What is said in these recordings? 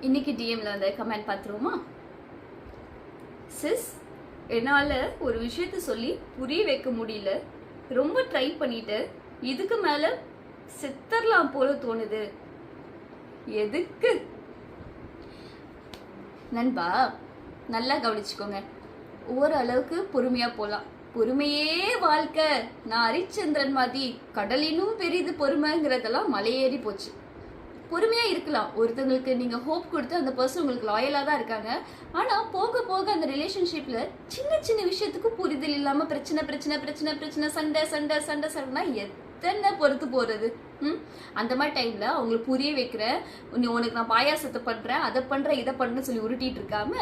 இன்னைக்கு டிஎம்ல வந்து comment பார்த்துருவோமா? Sis என்னால் ஒரு விஷயத்த சொல்லி புரிய வைக்க முடியல. ரொம்ப ட்ரை பண்ணிட்டு இதுக்கு மேலே செத்தரலாம் போல தோணுது. எதுக்கு? நண்பா நல்லா கவனிச்சுக்கோங்க. ஓரளவுக்கு பொறுமையா போலாம். பொறுமையே வாழ்க்கை. நான் ஹரிச்சந்திரன் மாதிரி கடலினும் பெரிது பொறுமைங்கிறதெல்லாம் மலையேறி போச்சு. பொறுமையாக இருக்கலாம். ஒருத்தவங்களுக்கு நீங்கள் ஹோப் கொடுத்து அந்த பர்சன் உங்களுக்கு லாயலாக தான் இருக்காங்க. ஆனால் போக போக அந்த ரிலேஷன்ஷிப்பில் சின்ன சின்ன விஷயத்துக்கும் புரிதல் இல்லாமல் பிரச்சனை பிரச்சனை பிரச்சனை பிரச்சனை சண்டை சண்டை சண்டை சண்டைனா எத்தனை பொறுத்து போகிறது அந்த மாதிரி டைம்ல அவங்களுக்கு புரிய வைக்கிற உனக்கு நான் பாயாசத்தை பண்றேன் அதை பண்றேன் இதை பண்றேன்னு சொல்லி உருட்டிட்டு இருக்காம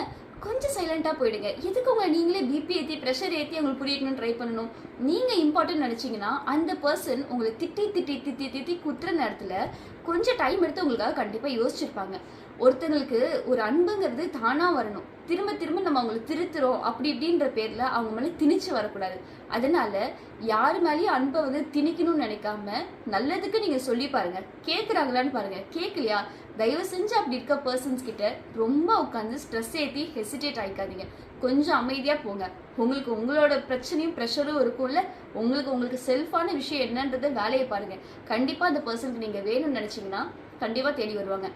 கொஞ்சம் சைலண்டா போயிடுங்க. எதுக்கு உங்களை நீங்களே பிபி ஏற்றி ப்ரெஷர் ஏற்றி அவங்களுக்கு புரியணும்னு ட்ரை பண்ணணும்? நீங்க இம்பார்ட்டன்ட் நினைச்சீங்கன்னா அந்த பர்சன் உங்களை திட்டி திட்டி திட்டி திட்டி குத்துற நேரத்துல கொஞ்சம் டைம் எடுத்து உங்களுக்காக கண்டிப்பா யோசிச்சிருப்பாங்க. ஒருத்தங்களுக்கு ஒரு அன்புங்கிறது தானா வரணும். திரும்ப திரும்ப நம்ம அவங்களை திருத்துறோம் அப்படி இப்படின்ற பேர்ல அவங்க மேலே திணிச்சு வரக்கூடாது. அதனால யாரு மேலேயும் அன்பை வந்து திணிக்கணும்னு நினைக்காம நல்லதுக்கு நீங்கள் சொல்லி பாருங்கள் கேட்குறாங்களான்னு பாருங்கள் கேட்கலையா தயவு செஞ்சு அப்படி இருக்க பர்சன்ஸ் கிட்ட ரொம்ப உட்காந்து ஸ்ட்ரெஸ் ஏற்றி ஹெசிடேட் ஆகிக்காதீங்க கொஞ்சம் அமைதியாக போங்க. உங்களுக்கு உங்களோட பிரச்சனையும் ப்ரெஷரும் இருக்கும்ல? உங்களுக்கு உங்களுக்கு செல்ஃபான விஷயம் என்னன்றத வேலையை பாருங்கள் கண்டிப்பாக அந்த பர்சனுக்கு நீங்கள் வேணும்னு நினச்சிங்கன்னா கண்டிப்பாக தேடி வருவாங்க.